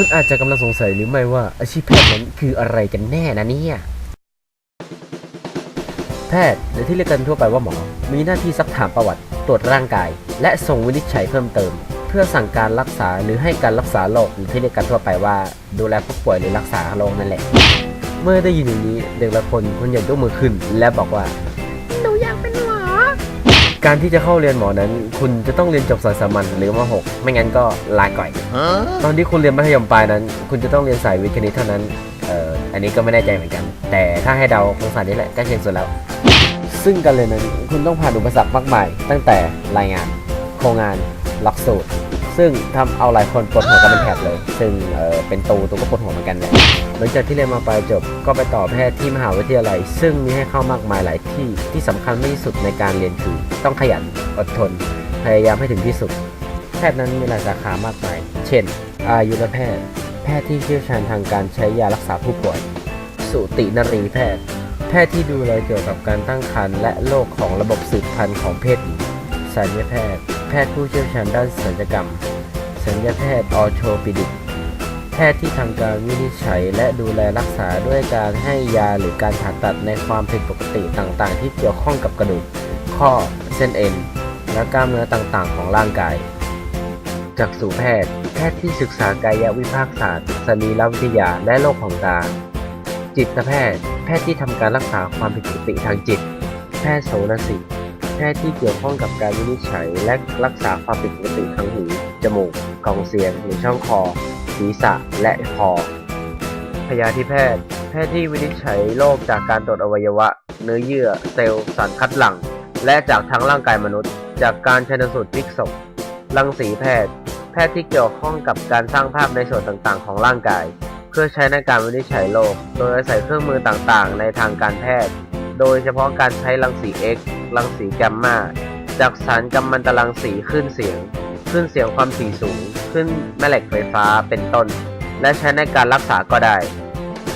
คุณอาจจะกำลังสงสัยหรือไม่ว่าอาชีพแพทย์นั้นคืออะไรกันแน่นะเนี่ย แพทย์หรือที่เรียกกันทั่วไปว่าหมอ มีหน้าที่ซักถามประวัติ ตรวจร่างกาย และส่งวินิจฉัยเพิ่มเติม เพื่อสั่งการรักษาหรือให้การรักษาโรคหรือที่เรียกกันทั่วไปว่า ดูแลผู้ป่วยหรือรักษาโรคนั่นแหละ เมื่อได้ยินอย่างนี้เด็กละคนคนใหญ่ยกมือขึ้น และบอกว่า การที่จะเข้าเรียนหมอนั้น คุณจะต้องเรียนจบสายสามัญหรือม .6 ไม่งั้นก็ลาก่อย ตอนที่คุณเรียนมัธยมปลายนั้น คุณจะต้องเรียนสายวิทย์คณิตเท่านั้นเอ่ออันนี้ก็ไม่แน่ใจเหมือนกัน แต่ถ้าให้เดาคงสายนี้แหละใกล้เคียงสุดแล้ว ซึ่งการเรียนนั้นคุณต้องผ่านอุปสรรคมากมาย ตั้งแต่รายงาน โครงงานหลักสูตร ซึ่งทำเอาหลายคนปวดหัวกันเป็นแถบเลย ซึ่งเออเป็นตูตูก็ปวดหัวเหมือนกันแหละหลังจากที่เรียนมาปลายจบก็ไปต่อแพทย์ที่มหาวิทยาลัย ซึ่งมีให้เข้ามากมายหลายที่ที่สำคัญที่สุดในการเรียนคือ ต้องขยันอดทน พยายามให้ถึงที่สุด แพทย์นั้นมีหลายสาขามากมาย เช่น อายุรแพทย์ แพทย์ที่เชี่ยวชาญทางการใช้ยารักษาผู้ป่วย สูตินรีแพทย์ แพทย์ที่ดูแลเกี่ยวกับการตั้งครรภ์และโรคของระบบสืบพันธุ์ของเพศหญิงศัลยแพทย์ แพทย์ผู้เชี่ยวชาญด้านศัลยกรรม ศัลยแพทย์ออโทปิดิก แพทย์ที่ทำการวินิจฉัยและดูแลรักษาด้วยการให้ยาหรือการผ่าตัดในความผิดปกติต่างๆ ที่เกี่ยวข้องกับกระดูก ข้อ เส้นเอ็น และกล้ามเนื้อต่างๆ ของร่างกาย จักษุแพทย์ แพทย์ที่ศึกษากายวิภาคศาสตร์สรีรวิทยาและโรคของตา จิตแพทย์ แพทย์ที่ทำการรักษาความผิดปกติทางจิต แพทย์โสนสิแพทย์ที่เกี่ยวข้องกับการวินิจฉัยและรักษาความผิดปกติทางหู จมูก กล่องเสียงหรือช่องคอ ศีรษะและคอ พยาธิแพทย์ แพทย์ที่วินิจฉัยโรคจากการตรวจอวัยวะ เนื้อเยื่อ เซลล์ สารคัดหลั่ง และจากทั้งร่างกายมนุษย์ จากการชันสูตรพลิกศพรังสีแพทย์ แพทย์ที่เกี่ยวข้องกับการสร้างภาพในส่วนต่างๆ ของร่างกาย เพื่อใช้ในการวินิจฉัยโรค โดยอาศัยเครื่องมือต่างๆ ในทางการแพทย์ โดยเฉพาะการใช้รังสี X รังสีแกมมาจากสารกัมมันตรังสีคลื่นเสียง คลื่นเสียงความถี่สูงขึ้นแม่เหล็กไฟฟ้าเป็นต้น และใช้ในการรักษาก็ได้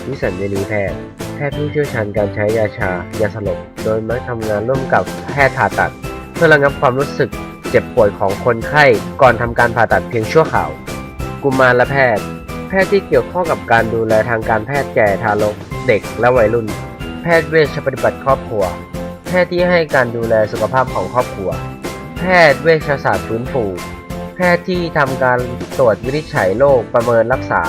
วิสัญญานีแพทย์ แพทย์ผู้เชี่ยวชาญการใช้ยาชายาสลบ โดยมักทำงานร่วมกับแพทย์ผ่าตัด เพื่อระงับความรู้สึกเจ็บป่วยของคนไข้ก่อนทำการผ่าตัดเพียงชั่วคราว กุมารแพทย์ แพทย์ที่เกี่ยวข้องกับการดูแลทางการแพทย์แก่ทารก เด็กและวัยรุ่น แพทย์เวชปฏิบัติครอบครัว แพทย์ที่ให้การดูแลสุขภาพของครอบครัว แพทย์เวชศาสตร์ฟื้นฟู ทย์ที่ทำการตรวจวินิจฉัยโรคประเมินรักษา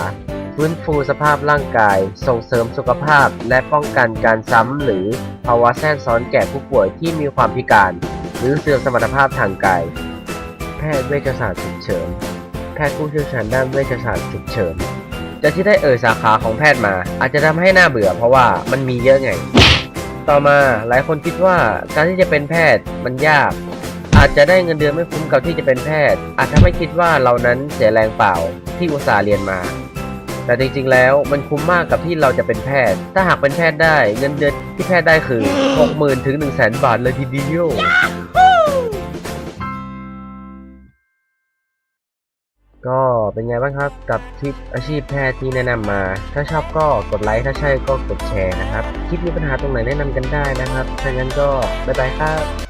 ฟื้นฟูสภาพร่างกาย ส่งเสริมสุขภาพ และป้องกันการซ้ำหรือภาวะแทรกซ้อนแก่ผู้ป่วยที่มีความพิการ หรือเสื่อมสมรรถภาพทางกาย แพทย์เวชศาสตร์ฉุกเฉิน แพทย์ผู้เชี่ยวชาญด้านเวชศาสตร์ฉุกเฉินจากที่ได้เอ่ยสาขาของแพทย์มา อาจจะทำให้หน่าเบื่อเพราะว่ามันมีเยอะไง ต่อมาหลายคนคิดว่าการที่จะเป็นแพทย์มันยาก อาจจะได้เงินเดือนไม่คุ้มกับที่จะเป็นแพทย์ อาจทำให้คิดว่าเรานั้นเสียแรงเปล่าที่อุตส่าห์เรียนมา แต่จริงๆแล้วมันคุ้มมากกับที่เราจะเป็นแพทย์ ถ้าหากเป็นแพทย์ได้เงินเดือนที่แพทย์ได้คือ 60,000ถึง1 0 0 0 0 0 บาทเลยทีเดียวก็เป็นไงบ้างครับกับคลิปอาชีพแพทย์ที่แนะนำมา ถ้าชอบก็กดไลค์ถ้าใช่ก็กดแชร์นะครับ คลิปมีปัญหาตรงไหนแนะนำกันได้นะครับถ้างั้นก็บ๊ายบายครับ